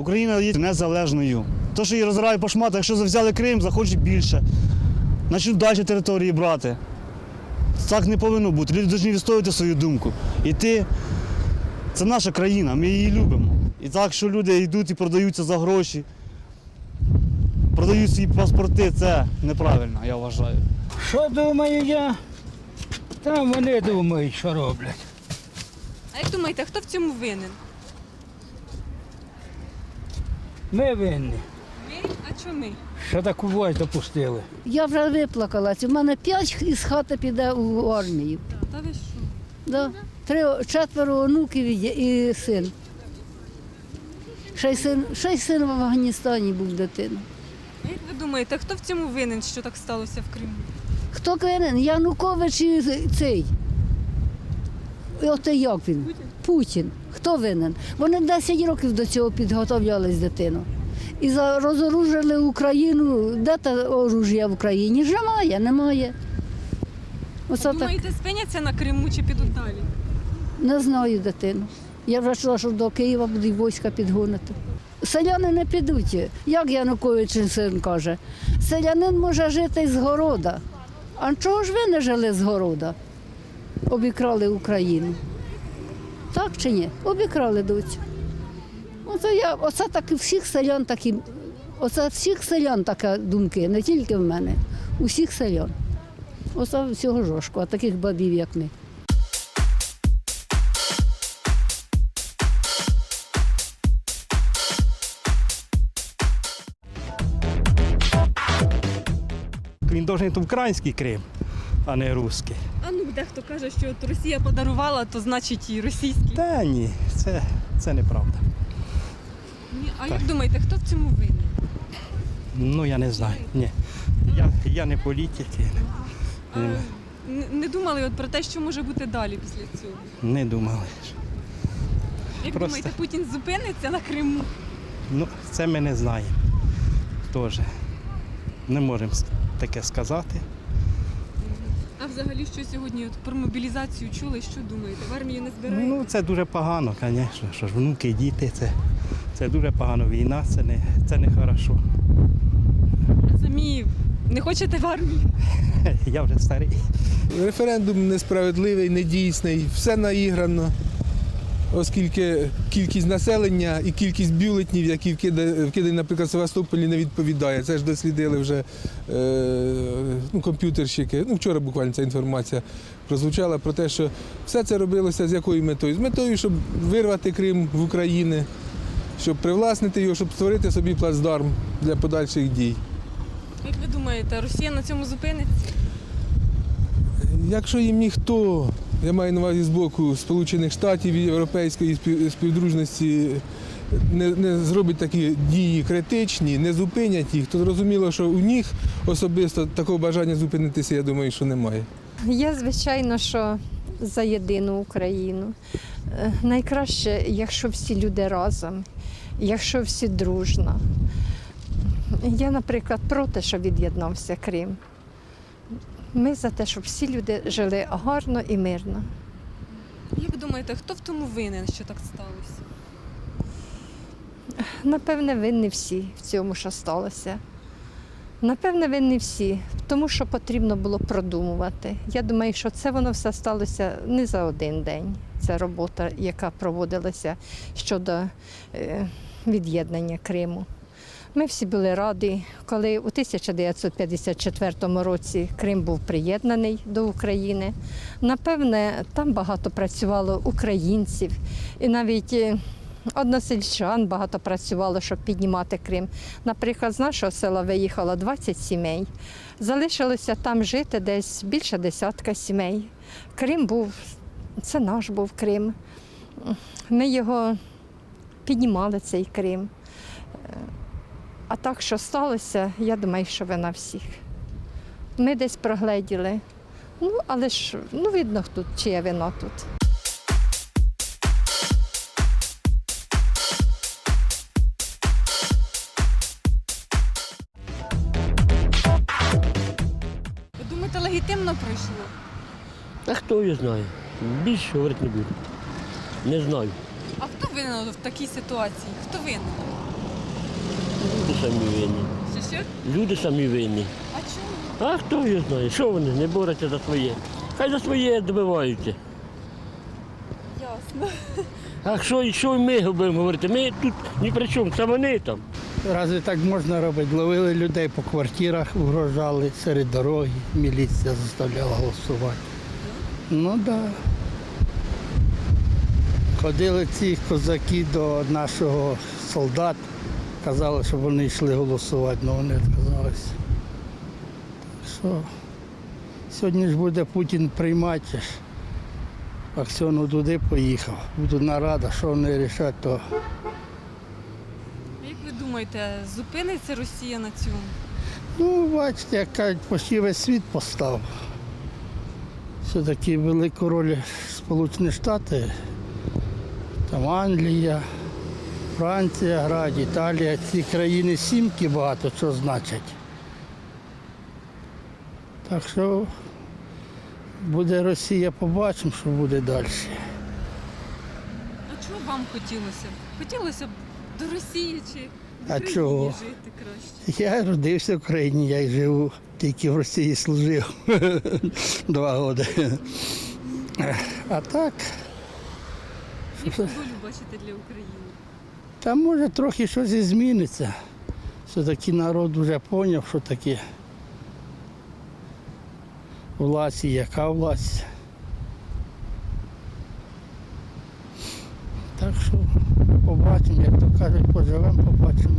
Україна є незалежною. То, що її розграють по шматах, якщо взяли Крим, захочуть більше. Почнуть далі території брати. Так не повинно бути. Люди повинні відстоювати свою думку. І ти це наша країна, ми її любимо. І так, що люди йдуть і продаються за гроші, продають свої паспорти, це неправильно, я вважаю. Що думаю я? Там вони думають, що роблять. А як думаєте, хто в цьому винен? Ми винні, Ми? А чому ми? що таку вось допустили. Я вже виплакалась. У мене п'ять із хати піде у армію. Та ви що? Да. Три, четверо онуків і, і син. Ще й син, ще й син в Афганістані був дитина. А як ви думаєте, хто в цьому винен, що так сталося в Криму? Хто винен? Янукович і цей. І Оте як він? Путін. Хто винен? Вони 10 років до цього підготовлялись дитину. І розоружили Україну. Де те оружія в Україні? Ж немає, немає. Оце так. Думаєте, спиняться на Криму чи підуть далі? Не знаю дитину. Я вже чула, що до Києва будуть війська підгонити. Селяни не підуть. Як Янукович син каже, селянин може жити з города. А чого ж ви не жили з города? Обікрали Україну. Так чи ні? Обікрали доцю. Оце я, оце так і всіх селян такі, оце всіх селян така думки, не тільки в мене, усіх селян. Оце всього жошку, а таких бабів, як ми. Він должен бути український Крим, а не русський. Дехто каже, що от Росія подарувала, то значить і російський. Та ні, це, це неправда. Ні, а як думаєте, хто в цьому винен? Ну я не знаю. Ні. Я, я не політик, і А, не- не думали от про те, що може бути далі після цього? не думали. Як Просто- думаєте, Путін зупиниться на Криму? Ну, це ми не знаємо. Теж. Не можемо с- таке сказати. Взагалі, що сьогодні от про мобілізацію чули? Що думаєте? В армію не збирають? Ну, це дуже погано, звісно. Що ж, внуки, діти, це, це дуже погано. Війна, це не, це не хорошо. А самі не хочете в армію? Я вже старий. Референдум несправедливий, недійсний, все наіграно, оскільки кількість населення і кількість бюлетнів, які вкида- вкидані, наприклад, Севастополі, не відповідає. Це ж дослідили вже е, ну, комп'ютерщики. Ну, вчора буквально ця інформація прозвучала про те, що все це робилося з якою метою? З метою, щоб вирвати Крим в Україні, щоб привласнити його, щоб створити собі плацдарм для подальших дій. Як ви думаєте, Росія на цьому зупиниться? Якщо їм ніхто, я маю на увазі з боку Сполучених Штатів і Європейської співдружності, не, не зробить такі дії критичні, не зупинять їх, то зрозуміло, що у них особисто такого бажання зупинитися, я думаю, що немає. Я, звичайно, що за єдину Україну. Е, Найкраще, якщо всі люди разом, якщо всі дружно. Я, наприклад, проти, що від'єднався Крим. Ми за те, щоб всі люди жили гарно і мирно. Як думаєте, хто в тому винен, що так сталося? Напевне, винні всі в цьому, що сталося. Напевне, винні всі, тому що потрібно було продумувати. Я думаю, що це воно все сталося не за один день. Це робота, яка проводилася щодо е, від'єднання Криму. Ми всі були раді, коли у 1954 році Крим був приєднаний до України. Напевне, там багато працювало українців, і навіть е, односельчан багато працювало, щоб піднімати Крим. Наприклад, з нашого села виїхало 20 сімей. Залишилося там жити десь більше десятка сімей. Крим був, це наш був Крим. Ми його піднімали, цей Крим. А так, що сталося, я думаю, що вина всіх. Ми десь прогледіли. Ну, але ж ну, видно тут, чия вина тут. Ви думаєте, легітимно пройшло? А хто її знає? Більше говорити не буду. Не знаю. А хто винен в такій ситуації? Хто винен? Самі винні. Люди самі винні. А чому? А хто його знає? Що вони не борються за своє? Хай за своє добиваються. Ясно. А що, що ми будемо говорити? Ми тут ні при чому, це вони там. Разве так можна робити? Ловили людей по квартирах, угрожали серед дороги, міліція заставляла голосувати. Ну так. Да. Ходили ці козаки до нашого солдат, казали, щоб вони йшли голосувати, але вони відказалися. Так що сьогодні ж буде Путін приймати. ж. Аксьону туди поїхав. Буде нарада, що вони рішать, то Як ви думаєте, зупиниться Росія на цьому? Ну, бачите, як кажуть, почти весь світ постав. Все-таки велику роль Сполучені Штати, там Англія, Франція грають, Італія. Ці країни сімки багато що значать. Так що буде Росія, побачимо, що буде далі. А чого вам хотілося? Хотілося б до Росії чи в А чого? жити краще? Я родився в Україні, я й живу, тільки в Росії служив два роки. А так, Яку долю бачите для України? Та може трохи щось і зміниться. Все-таки народ вже зрозумів, що таке власть і яка власть. Так що побачимо, як то кажуть, поживемо, побачимо.